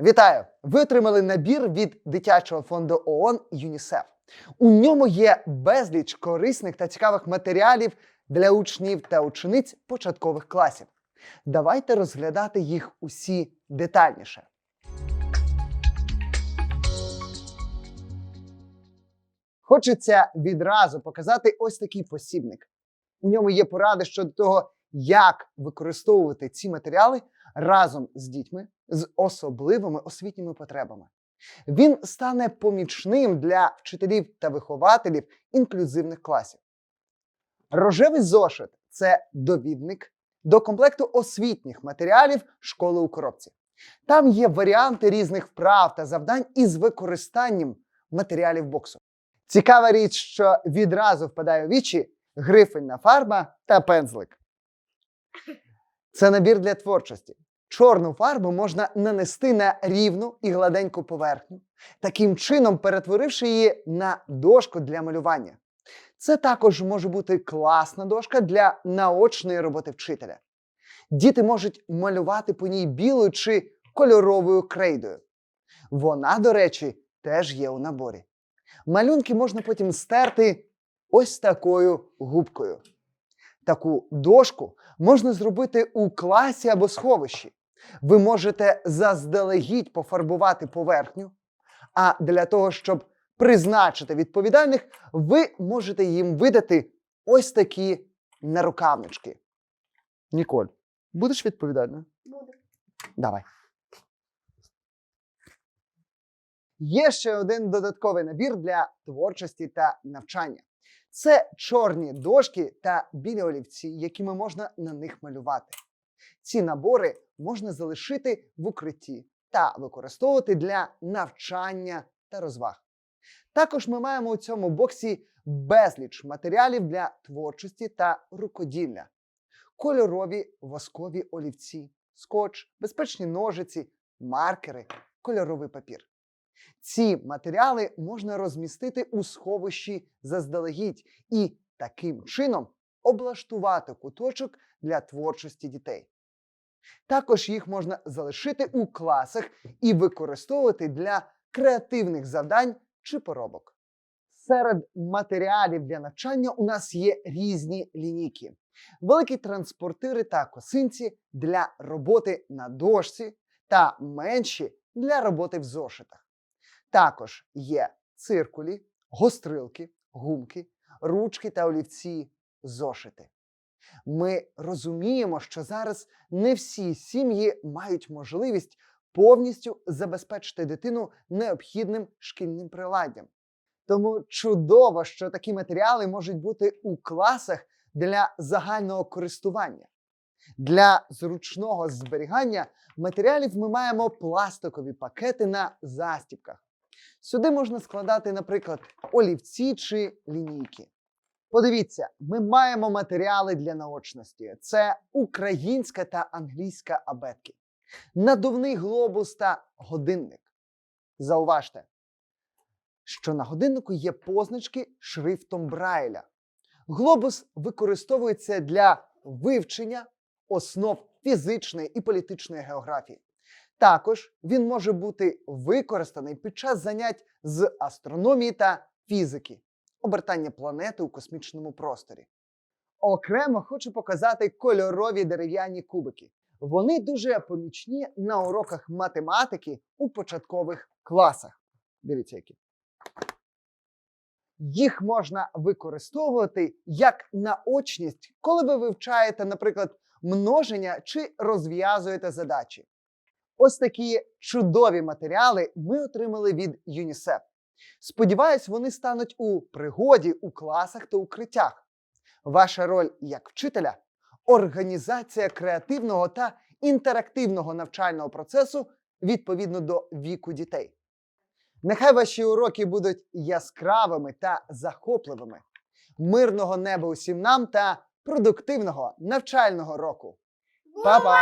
Вітаю! Ви отримали набір від дитячого фонду ООН ЮНІСЕФ. У ньому є безліч корисних та цікавих матеріалів для учнів та учениць початкових класів. Давайте розглядати їх усі детальніше. Хочеться відразу показати ось такий посібник. У ньому є поради щодо того, як використовувати ці матеріали разом з дітьми з особливими освітніми потребами. Він стане помічним для вчителів та вихователів інклюзивних класів. Рожевий зошит це довідник до комплекту освітніх матеріалів школи у коробці. Там є варіанти різних вправ та завдань із використанням матеріалів боксу. Цікава річ, що відразу впадає у вічі грифельна фарба та пензлик. Це набір для творчості. Чорну фарбу можна нанести на рівну і гладеньку поверхню, таким чином перетворивши її на дошку для малювання. Це також може бути класна дошка для наочної роботи вчителя. Діти можуть малювати по ній білою чи кольоровою крейдою. Вона, до речі, теж є у наборі. Малюнки можна потім стерти ось такою губкою. Таку дошку можна зробити у класі або сховищі. Ви можете заздалегідь пофарбувати поверхню, а для того, щоб призначити відповідальних, ви можете їм видати ось такі нарукавнички. Ніколь, будеш відповідальною? Буду. Давай. Є ще один додатковий набір для творчості та навчання. Це чорні дошки та білі олівці, якими можна на них малювати. Ці набори можна залишити в укритті та використовувати для навчання та розваг. Також ми маємо у цьому боксі безліч матеріалів для творчості та рукоділля, кольорові воскові олівці, скотч, безпечні ножиці, маркери, кольоровий папір. Ці матеріали можна розмістити у сховищі заздалегідь і таким чином облаштувати куточок для творчості дітей. Також їх можна залишити у класах і використовувати для креативних завдань чи поробок. Серед матеріалів для навчання у нас є різні лінійки, великі транспортири та косинці для роботи на дошці та менші для роботи в зошитах. Також є циркулі, гострилки, гумки, ручки та олівці, зошити. Ми розуміємо, що зараз не всі сім'ї мають можливість повністю забезпечити дитину необхідним шкільним приладдям. Тому чудово, що такі матеріали можуть бути у класах для загального користування. Для зручного зберігання матеріалів ми маємо пластикові пакети на застібках. Сюди можна складати, наприклад, олівці чи лінійки. Подивіться, ми маємо матеріали для наочності: це українська та англійська абетки, надувний глобус та годинник. Зауважте, що на годиннику є позначки шрифтом Брайля. Глобус використовується для вивчення основ фізичної і політичної географії. Також він може бути використаний під час занять з астрономії та фізики, обертання планети у космічному просторі. Окремо хочу показати кольорові дерев'яні кубики. Вони дуже помічні на уроках математики у початкових класах. Дивіться, які. Їх можна використовувати як наочність, коли ви вивчаєте, наприклад, множення чи розв'язуєте задачі. Ось такі чудові матеріали ми отримали від ЮНІСЕФ. Сподіваюсь, вони стануть у пригоді у класах та укриттях. Ваша роль як вчителя організація креативного та інтерактивного навчального процесу відповідно до віку дітей. Нехай ваші уроки будуть яскравими та захопливими. Мирного неба усім нам та продуктивного навчального року. Па-па!